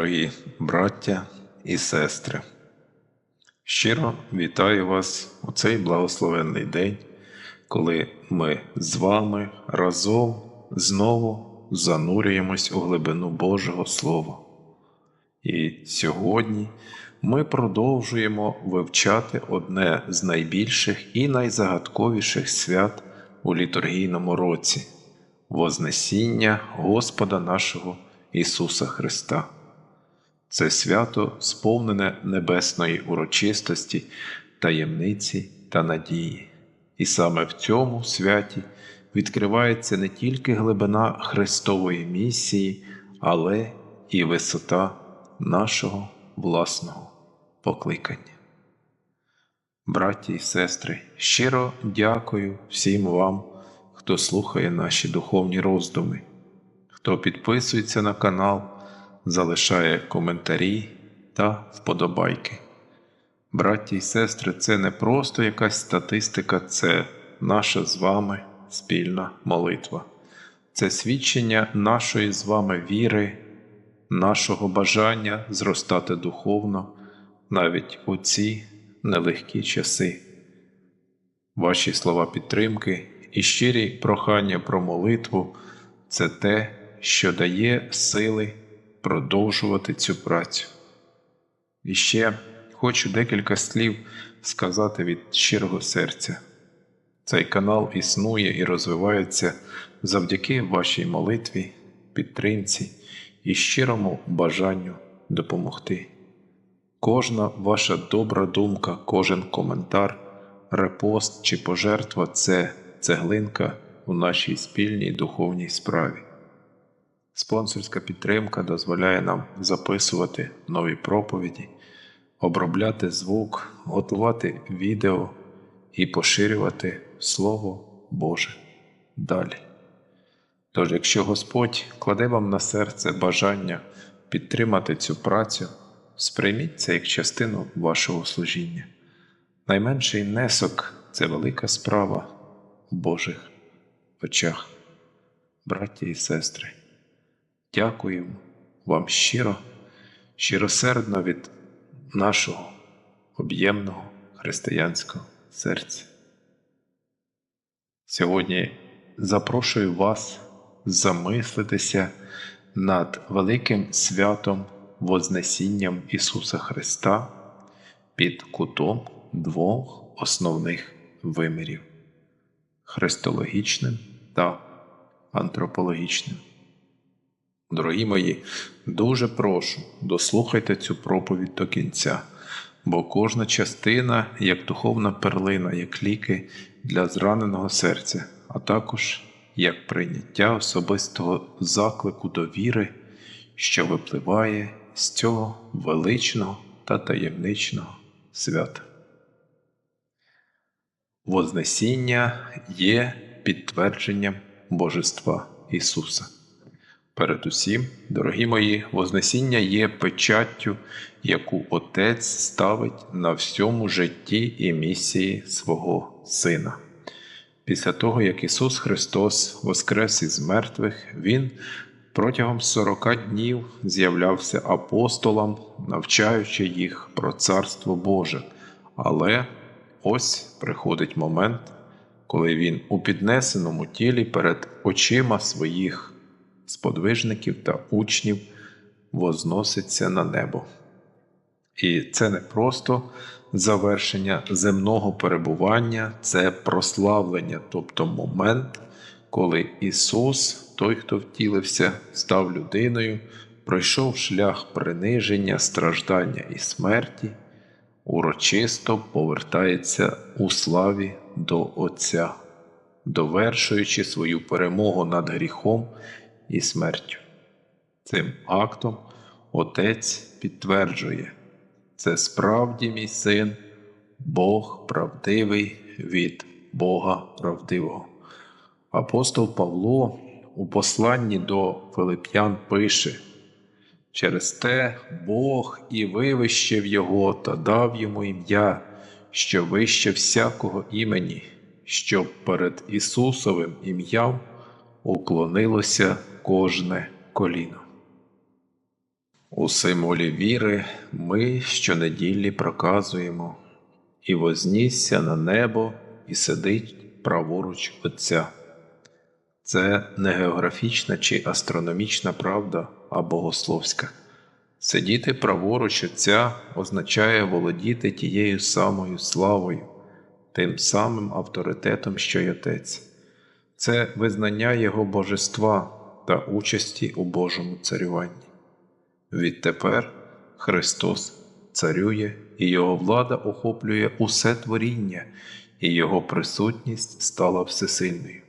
Дорогі браття і сестри, щиро вітаю вас у цей благословенний день, коли ми з вами разом знову занурюємось у глибину Божого Слова. І сьогодні ми продовжуємо вивчати одне з найбільших і найзагадковіших свят у літургійному році Вознесіння Господа нашого Ісуса Христа. Це свято сповнене небесної урочистості, таємниці та надії. І саме в цьому святі відкривається не тільки глибина Христової місії, але і висота нашого власного покликання. Браті і сестри, щиро дякую всім вам, хто слухає наші духовні роздуми, хто підписується на канал, залишає коментарі та вподобайки. Браті і сестри, це не просто якась статистика, це наша з вами спільна молитва. Це свідчення нашої з вами віри, нашого бажання зростати духовно навіть у ці нелегкі часи. Ваші слова підтримки і щирі прохання про молитву це те, що дає сили продовжувати цю працю. І ще хочу декілька слів сказати від щирого серця. Цей канал існує і розвивається завдяки вашій молитві, підтримці і щирому бажанню допомогти. Кожна ваша добра думка, кожен коментар, репост чи пожертва це цеглинка у нашій спільній духовній справі. Спонсорська підтримка дозволяє нам записувати нові проповіді, обробляти звук, готувати відео і поширювати Слово Боже далі. Тож, якщо Господь кладе вам на серце бажання підтримати цю працю, сприйміть це як частину вашого служіння. Найменший внесок це велика справа в Божих очах, браті і сестри. Дякуємо вам щиро, щиросердно від нашого об'ємного християнського серця. Сьогодні запрошую вас замислитися над великим святом Вознесінням Ісуса Христа під кутом двох основних вимірів христологічним та антропологічним. Дорогі мої, дуже прошу, дослухайте цю проповідь до кінця, бо кожна частина, як духовна перлина, як ліки для зраненого серця, а також як прийняття особистого заклику до віри, що випливає з цього величного та таємничного свята. Вознесіння є підтвердженням Божества Ісуса. Передусім, дорогі мої, Вознесіння є печаттю, яку Отець ставить на всьому житті і місії свого Сина. Після того, як Ісус Христос воскрес із мертвих, Він протягом сорока днів з'являвся апостолам, навчаючи їх про Царство Боже. Але ось приходить момент, коли Він у піднесеному тілі перед очима своїх сподвижників та учнів возноситься на небо. І це не просто завершення земного перебування, це прославлення, тобто момент, коли Ісус, той, хто втілився, став людиною, пройшов шлях приниження, страждання і смерті, урочисто повертається у славі до Отця, довершуючи свою перемогу над гріхом і смертю. Цим актом Отець підтверджує, це справді мій син, Бог правдивий від Бога правдивого. Апостол Павло у посланні до Филип'ян пише: через те Бог і вивищив його та дав йому ім'я, що вище всякого імені, щоб перед Ісусовим ім'ям уклонилося кожне коліно. У символі віри ми щонеділі проказуємо і вознісся на небо і сидить праворуч Отця. Це не географічна чи астрономічна правда, а богословська. Сидіти праворуч Отця означає володіти тією самою славою, тим самим авторитетом, що й Отець. Це визнання Його божества та участі у Божому царюванні. Відтепер Христос царює, і Його влада охоплює усе творіння, і Його присутність стала всесильною.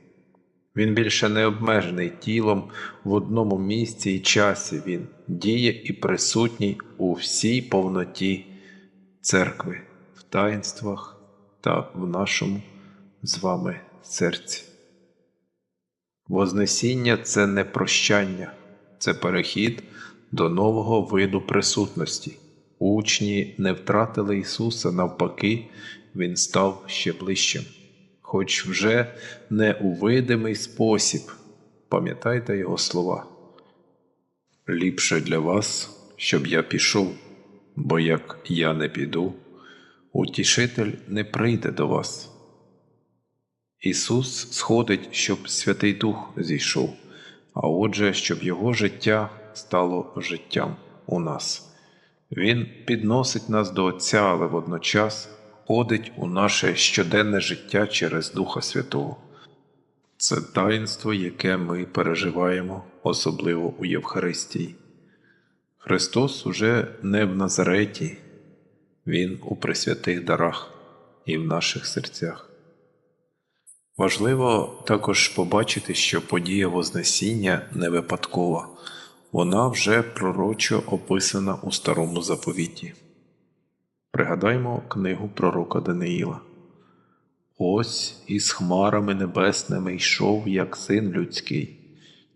Він більше не обмежений тілом в одному місці і часі, Він діє і присутній у всій повноті церкви, в таїнствах та в нашому з вами серці. Вознесіння це не прощання, це перехід до нового виду присутності. Учні не втратили Ісуса, навпаки, Він став ще ближчим, хоч вже не у видимий спосіб. Пам'ятайте Його слова. Ліпше для вас, щоб я пішов, бо як я не піду, утішитель не прийде до вас. Ісус сходить, щоб Святий Дух зійшов, а отже, щоб Його життя стало життям у нас. Він підносить нас до Отця, але водночас входить у наше щоденне життя через Духа Святого. Це таїнство, яке ми переживаємо, особливо у Євхаристії. Христос уже не в Назареті, Він у пресвятих дарах і в наших серцях. Важливо також побачити, що подія Вознесіння не випадкова, вона вже пророчо описана у старому заповіті. Пригадаймо книгу пророка Даниїла. Ось із хмарами небесними йшов, як син людський,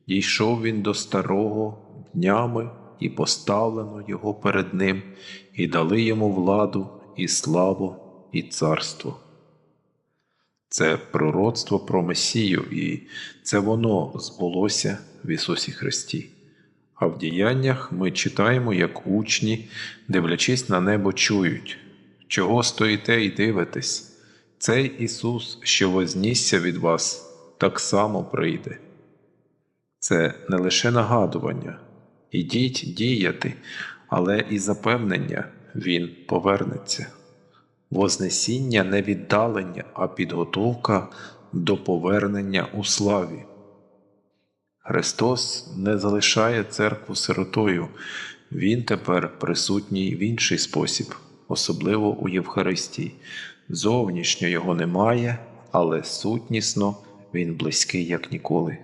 дійшов він до старого днями і поставлено його перед ним, і дали йому владу, і славу, і царство. Це пророцтво про Месію, і це воно збулося в Ісусі Христі. А в діяннях ми читаємо, як учні, дивлячись на небо, чують, чого стоїте і дивитесь. Цей Ісус, що вознісся від вас, так само прийде. Це не лише нагадування, ідіть діяти, але і запевнення Він повернеться. Вознесіння не віддалення, а підготовка до повернення у славі. Христос не залишає церкву сиротою, Він тепер присутній в інший спосіб, особливо у Євхаристії. Зовнішньо його немає, але сутнісно він близький, як ніколи.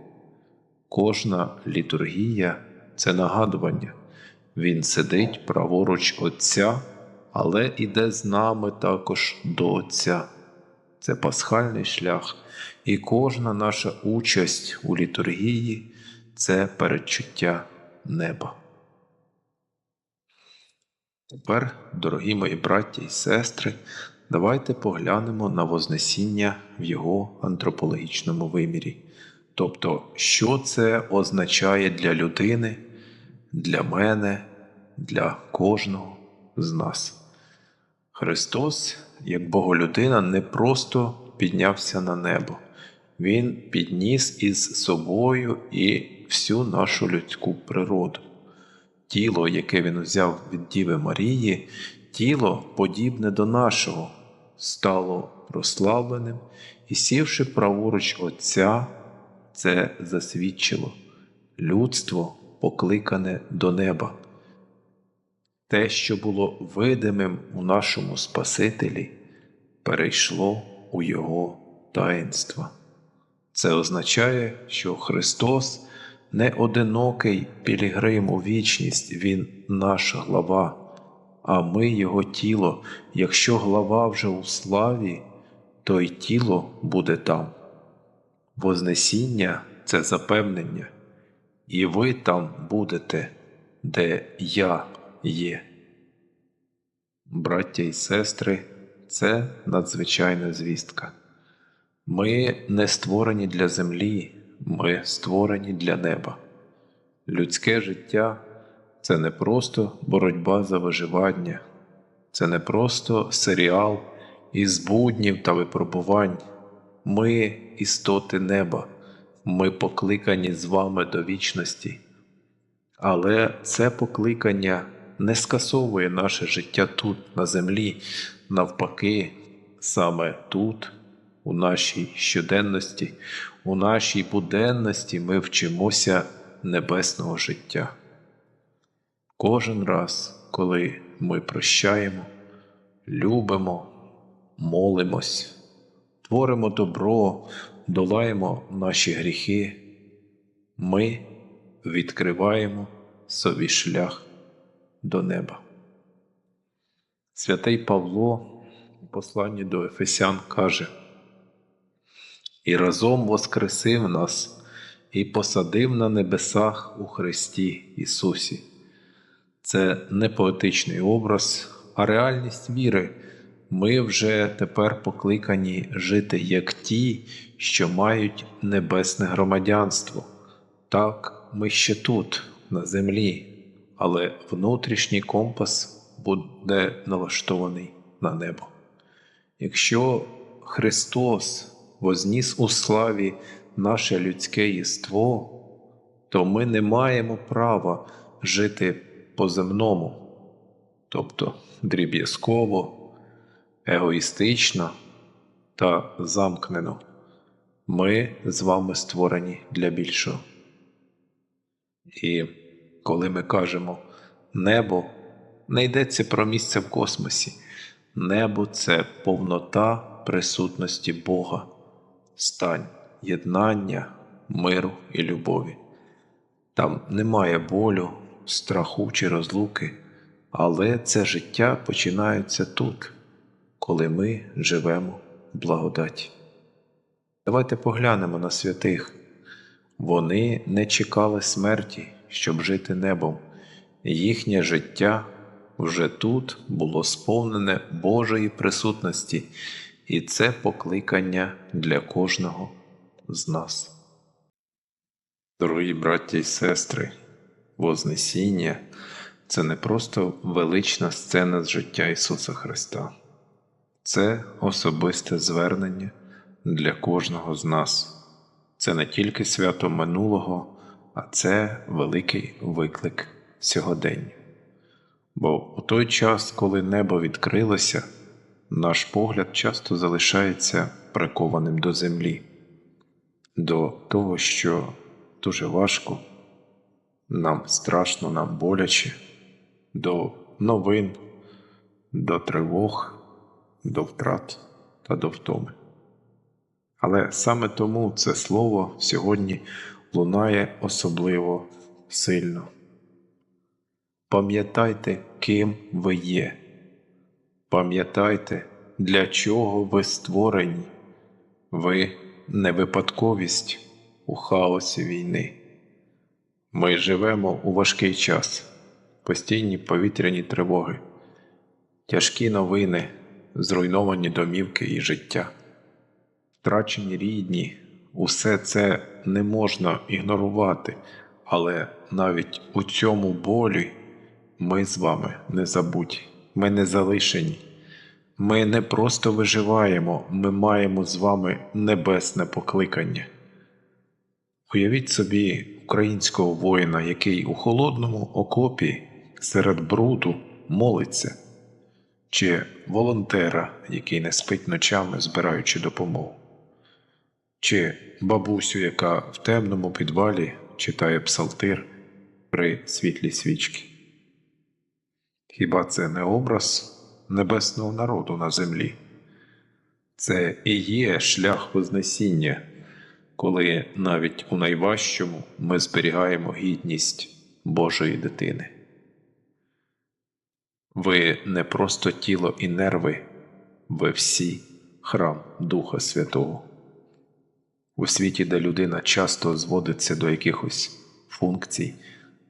Кожна літургія це нагадування. Він сидить праворуч Отця, але іде з нами також до Отця. Це пасхальний шлях, і кожна наша участь у літургії це передчуття неба. Тепер, дорогі мої браті і сестри, давайте поглянемо на Вознесіння в його антропологічному вимірі. Тобто, що це означає для людини, для мене, для кожного з нас. Христос, як Боголюдина, не просто піднявся на небо, Він підніс із собою і всю нашу людську природу. Тіло, яке він взяв від Діви Марії, тіло, подібне до нашого, стало прославленим і, сівши праворуч Отця, це засвідчило людство покликане до неба. Те, що було видимим у нашому Спасителі, перейшло у Його таїнства. Це означає, що Христос не одинокий пілігрим у вічність, Він наш глава, а ми Його тіло. Якщо глава вже у славі, то й тіло буде там. Вознесіння це запевнення, і ви там будете, де я є. Браття і сестри, це надзвичайна звістка. Ми не створені для землі, ми створені для неба. Людське життя це не просто боротьба за виживання, це не просто серіал із буднів та випробувань. Ми істоти неба, ми покликані з вами до вічності. Але це покликання не скасовує наше життя тут, на землі, навпаки, саме тут, у нашій щоденності, у нашій буденності ми вчимося небесного життя. Кожен раз, коли ми прощаємо, любимо, молимось, творимо добро, долаємо наші гріхи, ми відкриваємо собі шлях до неба. Святий Павло у посланні до Ефесян каже, і разом воскресив нас і посадив на небесах у Христі Ісусі. Це не поетичний образ, а реальність віри. Ми вже тепер покликані жити як ті, що мають небесне громадянство. Так, ми ще тут, на землі, але внутрішній компас буде налаштований на небо. Якщо Христос возніс у славі наше людське єство, то ми не маємо права жити по-земному, тобто дріб'язково, егоїстично та замкнено. Ми з вами створені для більшого. І коли ми кажемо небо, не йдеться про місце в космосі. Небо це повнота присутності Бога, стань єднання, миру і любові. Там немає болю, страху чи розлуки, але це життя починається тут, коли ми живемо в благодаті. Давайте поглянемо на святих. Вони не чекали смерті, щоб жити небом. Їхнє життя вже тут було сповнене Божої присутності, і це покликання для кожного з нас. Дорогі браті і сестри, Вознесіння це не просто велична сцена з життя Ісуса Христа, це особисте звернення для кожного з нас. Це не тільки свято минулого, а це великий виклик сьогодення. Бо у той час, коли небо відкрилося, наш погляд часто залишається прикованим до землі, до того, що дуже важко, нам страшно, нам боляче, до новин, до тривог, до втрат та до втоми. Але саме тому це слово сьогодні лунає особливо сильно. Пам'ятайте, ким ви є. Пам'ятайте, для чого ви створені. Ви не випадковість у хаосі війни. Ми живемо у важкий час, постійні повітряні тривоги, тяжкі новини, зруйновані домівки і життя, втрачені рідні, усе це не можна ігнорувати, але навіть у цьому болі ми з вами не забуті, ми не залишені. Ми не просто виживаємо, ми маємо з вами небесне покликання. Уявіть собі українського воїна, який у холодному окопі серед бруду молиться, чи волонтера, який не спить ночами, збираючи допомогу, чи бабусю, яка в темному підвалі читає псалтир при світлі свічки. Хіба це не образ небесного народу на землі? Це і є шлях Вознесіння, коли навіть у найважчому ми зберігаємо гідність Божої дитини. Ви не просто тіло і нерви, ви всі храм Духа Святого. У світі, де людина часто зводиться до якихось функцій,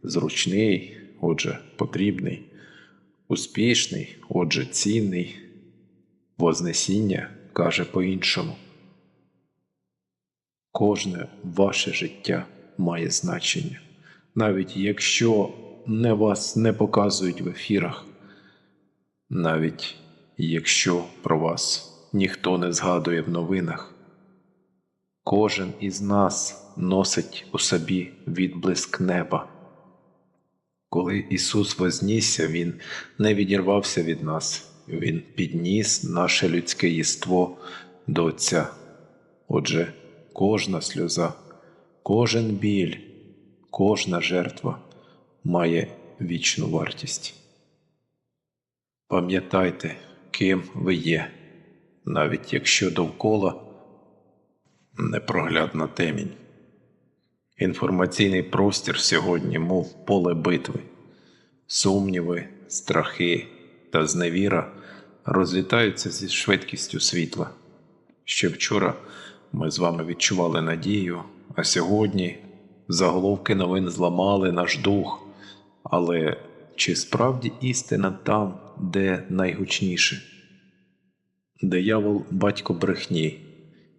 зручний, отже, потрібний успішний, отже, цінний, Вознесіння каже по-іншому. Кожне ваше життя має значення, навіть якщо не вас не показують в ефірах, навіть якщо про вас ніхто не згадує в новинах. Кожен із нас носить у собі відблиск неба. Коли Ісус вознісся, Він не відірвався від нас, Він підніс наше людське єство до Отця. Отже, кожна сльоза, кожен біль, кожна жертва має вічну вартість. Пам'ятайте, ким ви є, навіть якщо довкола непроглядна темінь. Інформаційний простір сьогодні, мов поле битви, сумніви, страхи та зневіра розлітаються зі швидкістю світла. Ще вчора ми з вами відчували надію, а сьогодні заголовки новин зламали наш дух. Але чи справді істина там, де найгучніше? Диявол батько брехні,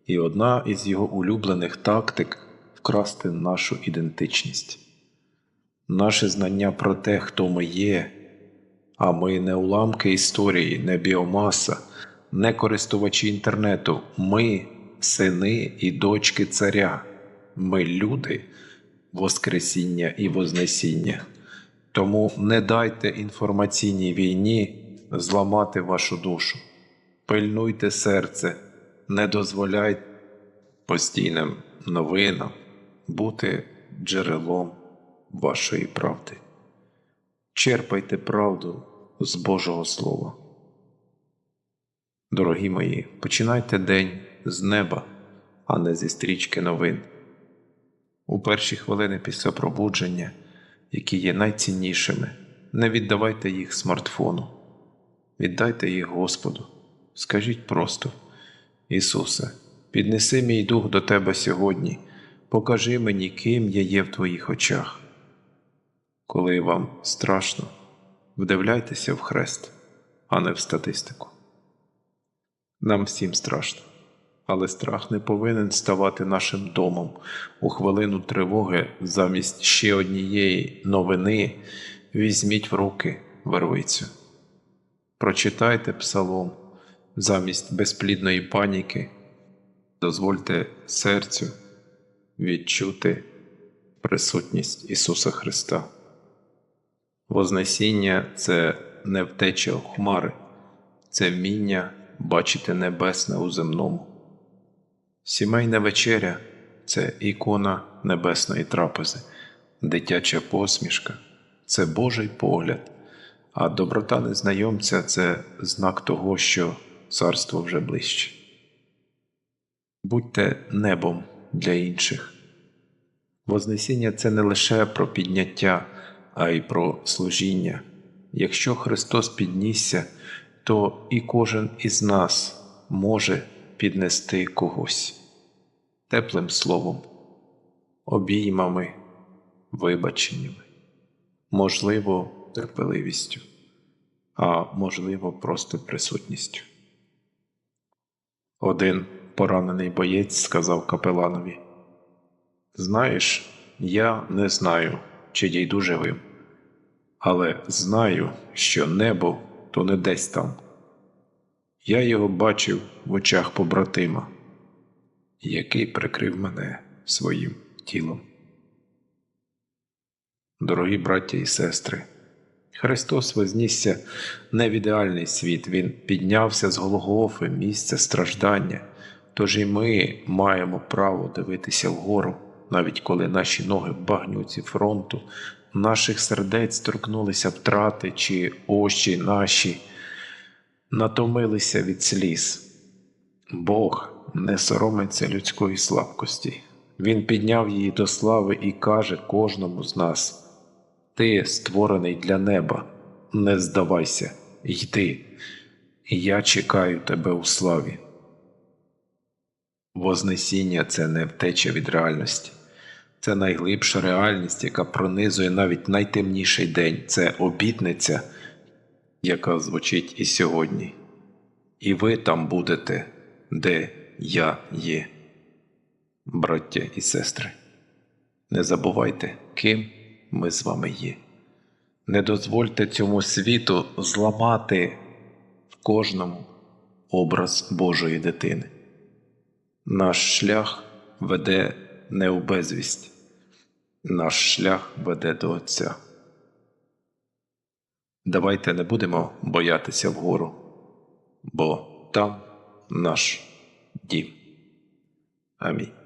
і одна із його улюблених тактик вкрасти нашу ідентичність, наше знання про те, хто ми є, а ми не уламки історії, не біомаса, не користувачі інтернету, ми сини і дочки царя, ми люди, Воскресіння і Вознесіння. Тому не дайте інформаційній війні зламати вашу душу, пильнуйте серце, не дозволяйте постійним новинам бути джерелом вашої правди. Черпайте правду з Божого Слова. Дорогі мої, починайте день з неба, а не зі стрічки новин. У перші хвилини після пробудження, які є найціннішими, не віддавайте їх смартфону, віддайте їх Господу. Скажіть просто, Ісусе, піднеси мій дух до Тебе сьогодні, покажи мені, ким я є в Твоїх очах. Коли вам страшно, вдивляйтеся в хрест, а не в статистику. Нам всім страшно, але страх не повинен ставати нашим домом у хвилину тривоги замість ще однієї новини візьміть в руки вервицю. Прочитайте псалом замість безплідної паніки, дозвольте серцю відчути присутність Ісуса Христа. Вознесіння це не втеча у хмари, це вміння бачити небесне у земному. Сімейна вечеря це ікона небесної трапези, дитяча посмішка це Божий погляд, а доброта незнайомця це знак того, що царство вже ближче. Будьте небом для інших. Вознесіння це не лише про підняття, а й про служіння. Якщо Христос піднісся, то і кожен із нас може піднести когось теплим словом, обіймами, вибаченнями, можливо, терпеливістю, а можливо, просто присутністю. Один поранений боєць сказав капеланові: Знаєш, я не знаю, чи дійду живим, але знаю, що небо то не десь там. Я його бачив в очах побратима, який прикрив мене своїм тілом. Дорогі браття і сестри, Христос вознісся не в ідеальний світ, Він піднявся з Голгофи, місця страждання, тож і ми маємо право дивитися вгору, навіть коли наші ноги в багнюці фронту, наших сердець торкнулися втрати, чи очі наші натомилися від сліз. Бог не соромиться людської слабкості. Він підняв її до слави і каже кожному з нас. Ти створений для неба, не здавайся, йди, я чекаю тебе у славі. Вознесіння це не втеча від реальності, це найглибша реальність, яка пронизує навіть найтемніший день, це обітниця, яка звучить і сьогодні. І ви там будете, де я є. Браття і сестри, не забувайте, ким ми з вами є. Не дозвольте цьому світу зламати в кожному образ Божої дитини. Наш шлях веде не у безвість, наш шлях веде до Отця. Давайте не будемо боятися вгору, бо там наш дім. Амінь.